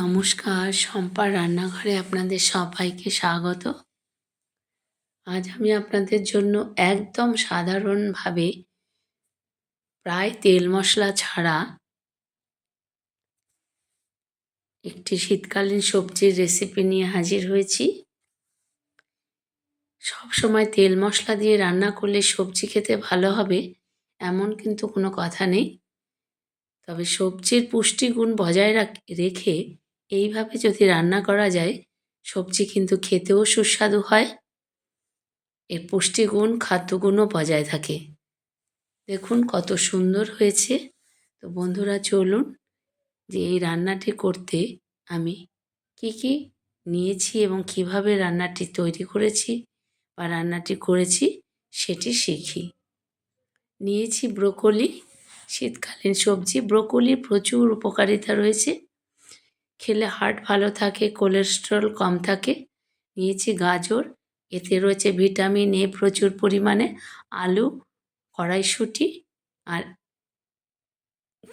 নমস্কার, শম্পার রান্নাঘরে আপনাদের সবাইকে স্বাগত। আজ আমি আপনাদের জন্য একদম সাধারণভাবে প্রায় তেল মশলা ছাড়া একটি শীতকালীন সবজির রেসিপি নিয়ে হাজির হয়েছি। সব সময় তেল মশলা দিয়ে রান্না করলে সবজি খেতে ভালো হবে, এমন কিন্তু কোনো কথা নেই। তবে সবজির পুষ্টিগুণ বজায় রাখ, রেখে এইভাবে যদি রান্না করা যায়, সবজি কিন্তু খেতেও সুস্বাদু হয়। এর পুষ্টিগুণ, খাদ্যগুণও বজায় থাকে। দেখুন কত সুন্দর হয়েছে। তো বন্ধুরা, চলুন যে এই রান্নাটি করতে আমি কি কি নিয়েছি এবং কীভাবে রান্নাটি তৈরি করেছি বা রান্নাটি করেছি সেটি শিখি। নিয়েছি ব্রোকলি, শীতকালীন সবজি। ব্রোকলির প্রচুর উপকারিতা রয়েছে। খেলে হার্ট ভালো থাকে কোলেস্ট্রল কম থাকে। নিয়েছি গাজর, এতে রয়েছে ভিটামিন এ প্রচুর পরিমাণে, আলু, কড়াইশুঁটি আর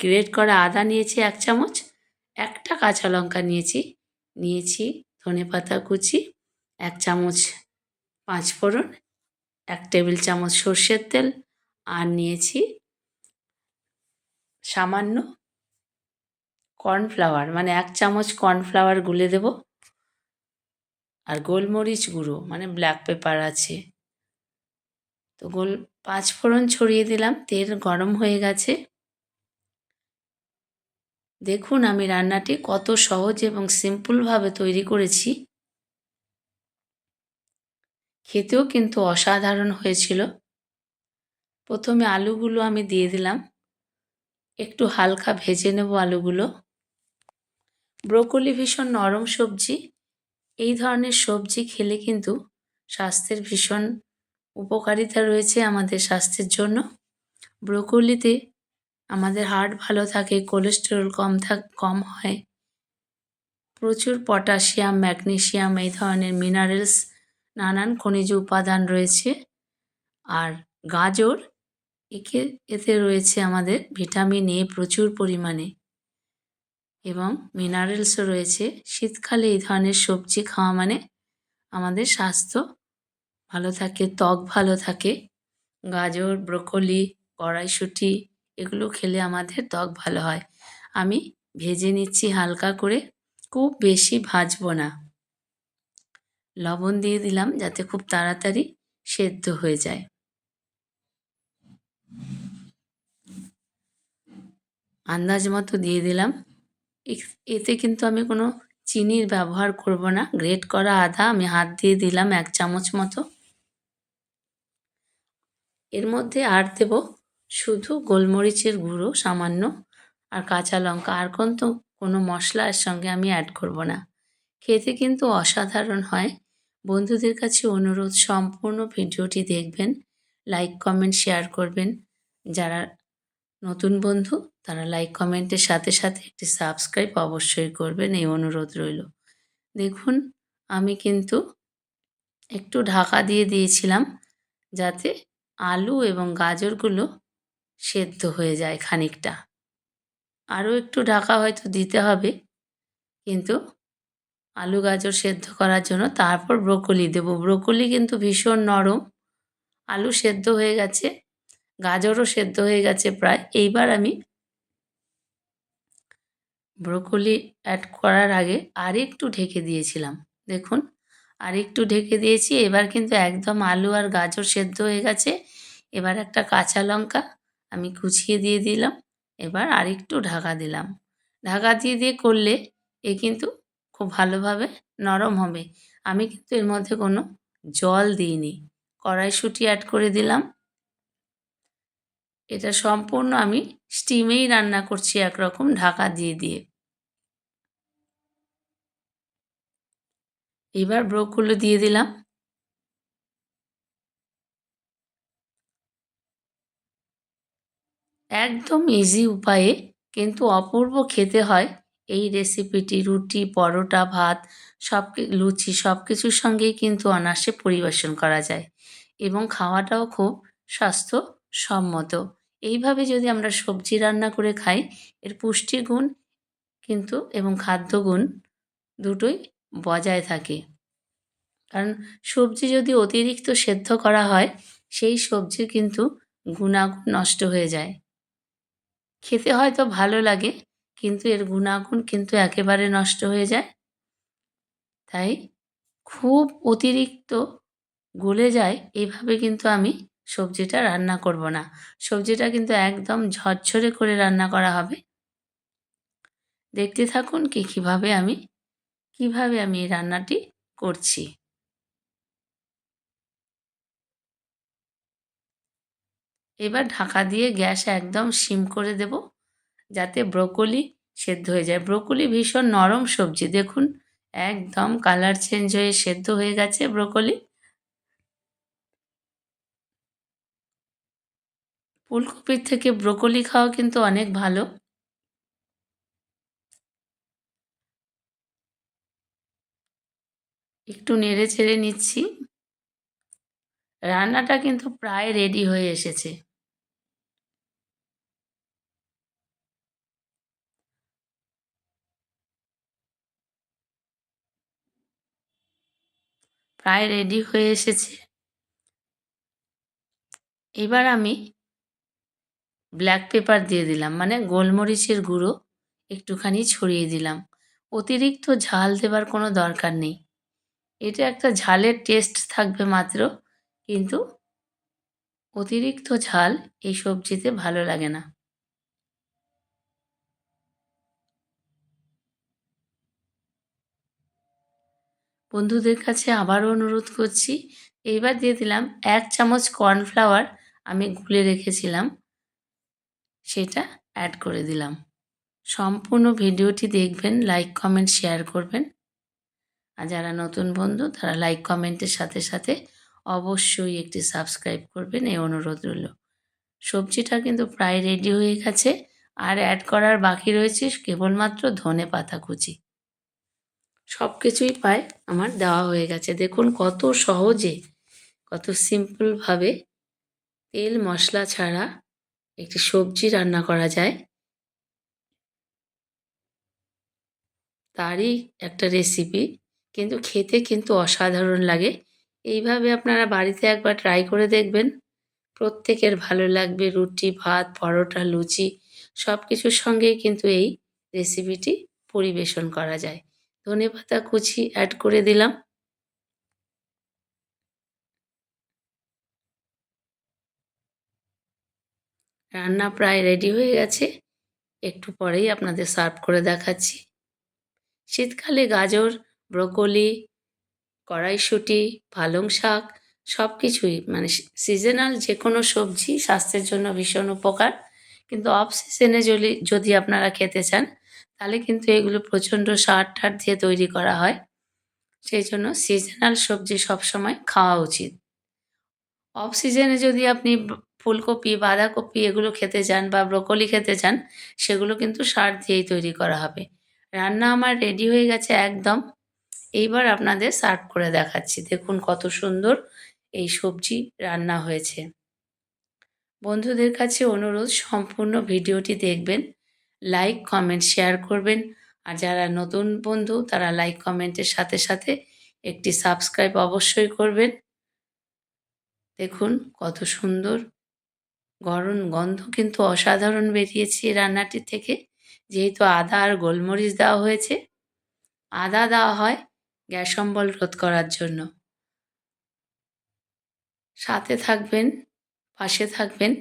গ্রেট করা আদা নিয়েছি এক চামচ, একটা কাঁচা লঙ্কা নিয়েছি নিয়েছি ধনে পাতা কুচি, এক চামচ পাঁচফোড়ন এক টেবিল চামচ সর্ষের তেল, আর নিয়েছি সামান্য কর্নফ্লাওয়ার মানে এক চামচ কর্নফ্লাওয়ার গুলে দেব। আর গোলমরিচ গুঁড়ো মানে ব্ল্যাক পেপার আছে। তো গোল, পাঁচ ফোড়ন ছড়িয়ে দিলাম, তেল গরম হয়ে গেছে। দেখুন আমি রান্নাটি কত সহজ এবং সিম্পলভাবে তৈরি করেছি। খেতেও কিন্তু অসাধারণ হয়েছিল। প্রথমে আলুগুলো আমি দিয়ে দিলাম। একটু হালকা ভেজে নেব আলুগুলো। ব্রোকলি ভীষণ নরম সবজি। এই ধরনের সবজি খেলে কিন্তু স্বাস্থ্যের ভীষণ উপকারিতা রয়েছে আমাদের স্বাস্থ্যের জন্য। ব্রোকলিতে আমাদের হার্ট ভালো থাকে, কোলেস্টেরল কম থাক কম হয়। প্রচুর পটাশিয়াম, ম্যাগনেশিয়াম এই ধরনের মিনারেলস, নানান খনিজ উপাদান রয়েছে। আর গাজর, একে এতে রয়েছে আমাদের ভিটামিন এ প্রচুর পরিমাণে। এবং মিনারেলসও রয়েছে। শীতকালে এই ধরনের সবজি খাওয়া মানে আমাদের স্বাস্থ্য ভালো থাকে, ত্বক ভালো থাকে। গাজর, ব্রোকলি, কড়াইশুঁটি এগুলো খেলে আমাদের ত্বক ভালো হয়। আমি ভেজে নিচ্ছি হালকা করে, খুব বেশি ভাজবো না। লবণ দিয়ে দিলাম যাতে খুব তাড়াতাড়ি সেদ্ধ হয়ে যায়। আন্দাজ মতো দিয়ে দিলাম। এতে কিন্তু আমি কোনো চিনির ব্যবহার করব না। গ্রেট করা আদা আমি হাত দিয়ে দিলাম এক চামচ মতো। এর মধ্যে আর দেব শুধু গোলমরিচের গুঁড়ো সামান্য আর কাঁচা লঙ্কা। আর কিন্তু কোনো মশলা এর সঙ্গে আমি অ্যাড করব না। খেতে কিন্তু অসাধারণ হয়। বন্ধুদের কাছে অনুরোধ, সম্পূর্ণ ভিডিওটি দেখবেন লাইক কমেন্ট শেয়ার করবেন। যারা নতুন বন্ধু, তারা লাইক কমেন্টের সাথে সাথে একটি সাবস্ক্রাইব অবশ্যই করবেন, এই অনুরোধ রইল। দেখুন, আমি কিন্তু একটু ঢাকা দিয়ে দিয়েছিলাম যাতে আলু এবং গাজরগুলো সেদ্ধ হয়ে যায় খানিকটা। আরও একটু ঢাকা হয়তো দিতে হবে, কিন্তু আলু গাজর সেদ্ধ করার জন্য তারপর ব্রোকলি দেবো। ব্রোকলি কিন্তু ভীষণ নরম, আলু সেদ্ধ হয়ে গেছে গাজরও সেদ্ধ হয়ে গেছে প্রায়। এইবার আমি ব্রোকলি অ্যাড করার আগে আর একটু ঢেকে দিয়েছিলাম। দেখুন আর একটু ঢেকে দিয়েছি। এবার কিন্তু একদম আলু আর গাজর সেদ্ধ হয়ে গেছে। এবার একটা কাঁচা লঙ্কা আমি কুচিয়ে দিয়ে দিলাম। এবার আর একটু ঢাকা দিলাম। ঢাকা দিয়ে দিয়ে করলে এ কিন্তু খুব ভালোভাবে নরম হবে। আমি কিন্তু এর মধ্যে কোনো জল দিইনি। কড়াইশুঁটি অ্যাড করে দিলাম। এটা সম্পূর্ণ আমি স্টিমেই রান্না করছি একরকম ঢাকা দিয়ে দিয়ে। এবার ব্রোকগুলো দিয়ে দিলাম। একদম ইজি উপায়ে কিন্তু অপূর্ব খেতে হয় এই রেসিপিটি রুটি, পরোটা, ভাত সব লুচি সব কিছুর সঙ্গেই কিন্তু অনায়াসে পরিবেশন করা যায় এবং খাওয়াটাও খুব স্বাস্থ্যসম্মত। এইভাবে যদি আমরা সবজি রান্না করে খাই, এর পুষ্টিগুণ কিন্তু এবং খাদ্যগুণ দুটোই বজায় থাকে। কারণ সবজি যদি অতিরিক্ত সেদ্ধ করা হয়, সেই সবজির কিন্তু গুণাগুণ নষ্ট হয়ে যায়। খেতে হয়তো ভালো লাগে, কিন্তু এর গুণাগুণ কিন্তু একেবারে নষ্ট হয়ে যায়। তাই খুব অতিরিক্ত গলে যায়, এইভাবে কিন্তু আমি সবজিটা রান্না করব না। সবজিটা কিন্তু একদম ঝরঝরে করে রান্না করা হবে। দেখতে থাকুন কি কীভাবে আমি কীভাবে আমি এই রান্নাটি করছি। এবার ঢাকা দিয়ে গ্যাস একদম সিম করে দেব, যাতে ব্রোকলি সেদ্ধ হয়ে যায়। ব্রোকলি ভীষণ নরম সবজি, দেখুন, একদম কালার চেঞ্জ হয়ে সেদ্ধ হয়ে গেছে ব্রোকলি। ফুলকপির থেকে ব্রোকলি খাওয়া কিন্তু অনেক ভালো। একটু নেড়ে চেড়ে নিচ্ছি। রান্নাটা কিন্তু প্রায় রেডি হয়ে এসেছে। প্রায় রেডি হয়ে এসেছে। এবার আমি ব্ল্যাক পেপার দিয়ে দিলাম মানে গোলমরিচের গুঁড়ো একটুখানি ছড়িয়ে দিলাম। অতিরিক্ত ঝাল দেবার কোনো দরকার নেই। এটা একটা ঝালের টেস্ট থাকবে মাত্র, কিন্তু অতিরিক্ত ঝাল এই সবজিতে ভালো লাগে না। বন্ধুদের কাছে আবারও অনুরোধ করছি, এইবার দিয়ে দিলাম এক চামচ কর্নফ্লাওয়ার আমি গুলে রেখেছিলাম। সেটা অ্যাড করে দিলাম। সম্পূর্ণ ভিডিওটি দেখবেন লাইক কমেন্ট শেয়ার করবেন। আর যারা নতুন বন্ধু, তারা লাইক কমেন্টের সাথে সাথে অবশ্যই একটি সাবস্ক্রাইব করবেন, এই অনুরোধ রইল। সবজিটা কিন্তু প্রায় রেডি হয়ে গেছে, আর অ্যাড করার বাকি রয়েছে কেবলমাত্র ধনে পাতা কুচি। সব কিছুই পায় আমার দেওয়া হয়ে গেছে। দেখুন কত সহজে, কত সিম্পলভাবে তেল মশলা ছাড়া একটি সবজি রান্না করা যায়। তারই একটা রেসিপি কিন্তু খেতে কিন্তু অসাধারণ লাগে। এইভাবে আপনারা বাড়িতে একবার ট্রাই করে দেখবেন। প্রত্যেকের ভালো লাগবে। রুটি, ভাত, পরোটা, লুচি সব কিছুর সঙ্গেই কিন্তু এই রেসিপিটি পরিবেশন করা যায়। ধনে পাতা কুচি অ্যাড করে দিলাম। রান্না প্রায় রেডি হয়ে গেছে। একটু পরেই আপনাদের সার্ভ করে দেখাচ্ছি। শীতকালে গাজর, ব্রোকলি, কড়াইশুঁটি, পালং শাক সব কিছুই মানে সিজনাল যে কোনো সবজি স্বাস্থ্যের জন্য ভীষণ উপকার। কিন্তু অফ সিজনে যদি যদি আপনারা খেতে চান, তাহলে কিন্তু এগুলো প্রচণ্ড সার টার দিয়ে তৈরি করা হয়। সেই জন্য সিজনাল সবজি সবসময় খাওয়া উচিত। অফ সিজনে যদি আপনি ফুলকপি, বাঁধাকপি এগুলো খেতে চান বা ব্রোকলি খেতে চান সেগুলো কিন্তু সার দিয়েই তৈরি করা হবে। রান্না আমার রেডি হয়ে গেছে একদম। এইবার আপনাদের সার্ভ করে দেখাচ্ছি। দেখুন কত সুন্দর এই সবজি রান্না হয়েছে। বন্ধুদের কাছে অনুরোধ, সম্পূর্ণ ভিডিওটি দেখবেন লাইক কমেন্ট শেয়ার করবেন। আর যারা নতুন বন্ধু, তারা লাইক কমেন্টের সাথে সাথে একটি সাবস্ক্রাইব অবশ্যই করবেন। দেখুন কত সুন্দর গরম গন্ধ কিন্তু অসাধারণ বেরিয়েছে রান্নাটি থেকে। যেহেতু আদা আর গোলমরিচ দেওয়া হয়েছে, আদা দেওয়া হয় গ্যাস অম্বল রোধ করার জন্য। সাথে থাকবেন, পাশে থাকবেন।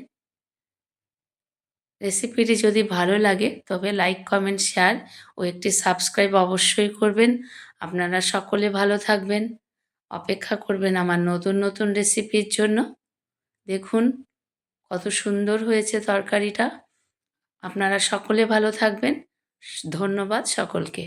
রেসিপিটি যদি ভালো লাগে, তবে লাইক, কমেন্ট, শেয়ার ও একটি সাবস্ক্রাইব অবশ্যই করবেন। আপনারা সকলে ভালো থাকবেন। অপেক্ষা করবেন আমার নতুন নতুন রেসিপির জন্য। দেখুন কত সুন্দর হয়েছে তরকারিটা। আপনারা সকলে ভালো থাকবেন। ধন্যবাদ সকলকে।